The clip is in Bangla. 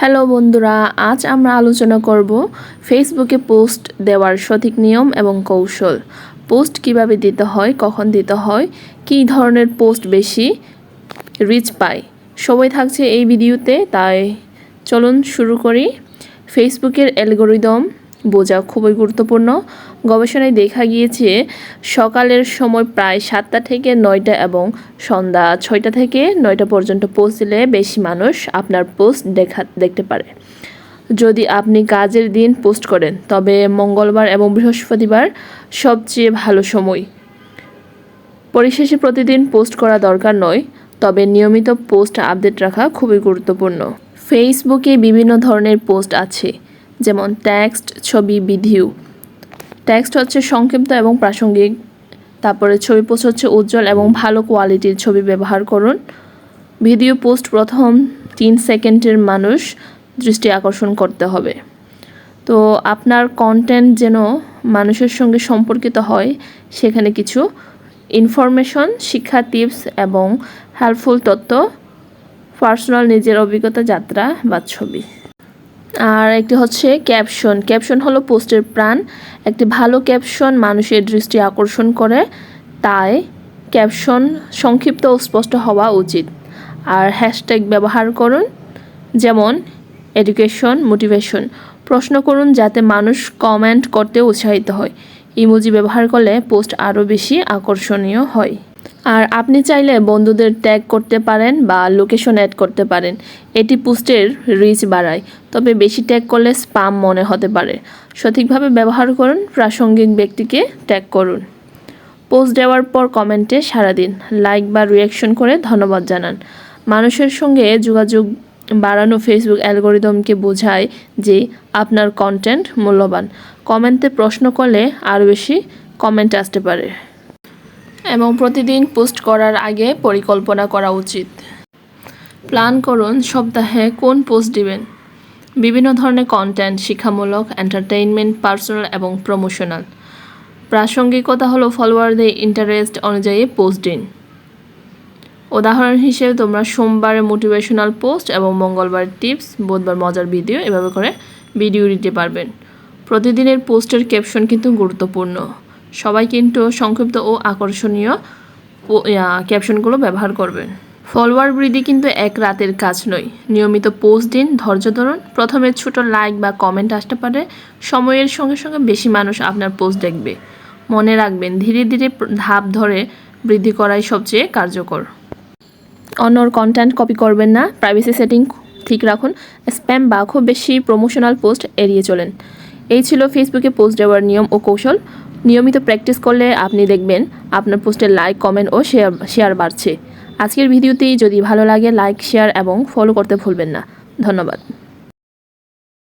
হ্যালো বন্ধুরা, আজ আমরা আলোচনা করব ফেসবুকে পোস্ট দেওয়ার সঠিক নিয়ম এবং কৌশল। পোস্ট কীভাবে দিতে হয়, কখন দিতে হয়, কী ধরনের পোস্ট বেশি রিচ পায় সবাই থাকছে এই ভিডিওতে, তাই চলুন শুরু করি। ফেসবুকের অ্যালগোরিদম বোঝা খুবই গুরুত্বপূর্ণ। গবেষণায় দেখা গিয়েছে, সকালের সময় প্রায় সাতটা থেকে নয়টা এবং সন্ধ্যা ছয়টা থেকে নয়টা পর্যন্ত দিলে বেশি মানুষ আপনার পোস্ট দেখা, দেখতে পারে। যদি আপনি কাজের দিন পোস্ট করেন, তবে মঙ্গলবার এবং বৃহস্পতিবার সবচেয়ে ভালো সময়। পরিশেষে প্রতিদিন পোস্ট করা দরকার নয়, তবে নিয়মিত পোস্ট আপডেট রাখা খুবই গুরুত্বপূর্ণ। ফেসবুকে বিভিন্ন ধরনের পোস্ট আছে। যেমন টেক্সট ছবি ভিডিও টেক্সট হচ্ছে সংক্ষিপ্ত এবং প্রাসঙ্গিক। তারপরে ছবি পোস্ট হচ্ছে উজ্জ্বল এবং ভালো কোয়ালিটির ছবি ব্যবহার করুন। ভিডিও পোস্ট প্রথম তিন সেকেন্ডের মানুষ দৃষ্টি আকর্ষণ করতে হবে। তো আপনার কন্টেন্ট যেন মানুষের সঙ্গে সম্পর্কিত হয়, সেখানে কিছু ইনফরমেশন শিক্ষা টিপস এবং হেল্পফুল তথ্য পার্সোনাল নিজের অভিজ্ঞতা, যাত্রা বা ছবি। আর একটি হচ্ছে ক্যাপশন। ক্যাপশন হলো পোস্টের প্রাণ। একটি ভালো ক্যাপশন মানুষের দৃষ্টি আকর্ষণ করে। তাই ক্যাপশন সংক্ষিপ্ত ও স্পষ্ট হওয়া উচিত। আর হ্যাশট্যাগ ব্যবহার করুন, যেমন এডুকেশন, মোটিভেশন। প্রশ্ন করুন যাতে মানুষ কমেন্ট করতে উৎসাহিত হয়। ইমোজি ব্যবহার করলে পোস্ট আরও বেশি আকর্ষণীয় হয়। আর আপনি চাইলে বন্ধুদের ট্যাগ করতে পারেন বা লোকেশন অ্যাড করতে পারেন। এটি পোস্টের রিচ বাড়ায়, তবে বেশি ট্যাগ করলে স্পাম মনে হতে পারে। সঠিকভাবে ব্যবহার করুন, প্রাসঙ্গিক ব্যক্তিকে ট্যাগ করুন। পোস্ট দেওয়ার পর কমেন্টে সারা দিন লাইক বা রিয়াকশন করে ধন্যবাদ জানান। মানুষের সঙ্গে যোগাযোগ বাড়ানো ফেসবুক অ্যালগোরিদমকে বোঝায় যে আপনার কন্টেন্ট মূল্যবান। কমেন্টে প্রশ্ন করলে আরও বেশি কমেন্ট আসতে পারে। এবং প্রতিদিন পোস্ট করার আগে পরিকল্পনা করা উচিত। প্ল্যান করুন সপ্তাহে কোন পোস্ট দিবেন। বিভিন্ন ধরনের কন্টেন্ট শিক্ষামূলক এন্টারটেইনমেন্ট পার্সোনাল এবং প্রমোশনাল প্রাসঙ্গিকতা হলো ফলোয়ারদের ইন্টারেস্ট অনুযায়ী পোস্ট দিন। উদাহরণ হিসেবে তোমরা সোমবারে মোটিভেশনাল পোস্ট এবং মঙ্গলবার টিপস বুধবার মজার ভিডিও এভাবে করে ভিডিও দিতে পারবেন। প্রতিদিনের পোস্টের ক্যাপশন কিন্তু গুরুত্বপূর্ণ। সবাই কিন্তু সংক্ষিপ্ত ও আকর্ষণীয় ক্যাপশনগুলো ব্যবহার করবেন ফলোয়ার বৃদ্ধি কিন্তু এক রাতের কাজ নয়। নিয়মিত পোস্ট দিন, ধৈর্য ধরুন। প্রথমে ছোট লাইক বা কমেন্ট আসতে পারে। সময়ের সঙ্গে সঙ্গে বেশি মানুষ আপনার পোস্ট দেখবে। মনে রাখবেন, ধীরে ধীরে ধাপ ধরে বৃদ্ধি করাই সবচেয়ে কার্যকর। অন্যর কন্টেন্ট কপি করবেন না। প্রাইভেসি সেটিং ঠিক রাখুন। স্প্যাম বা খুব বেশি প্রমোশনাল পোস্ট এড়িয়ে চলেন। এই ছিল ফেসবুকে পোস্ট দেওয়ার নিয়ম ও কৌশল। নিয়মিত প্র্যাকটিস করলে আপনি দেখবেন আপনার পোস্টের লাইক কমেন্ট ও শেয়ার শেয়ার বাড়ছে। আজকের ভিডিওতেই যদি ভালো লাগে লাইক শেয়ার এবং ফলো করতে ভুলবেন না। ধন্যবাদ।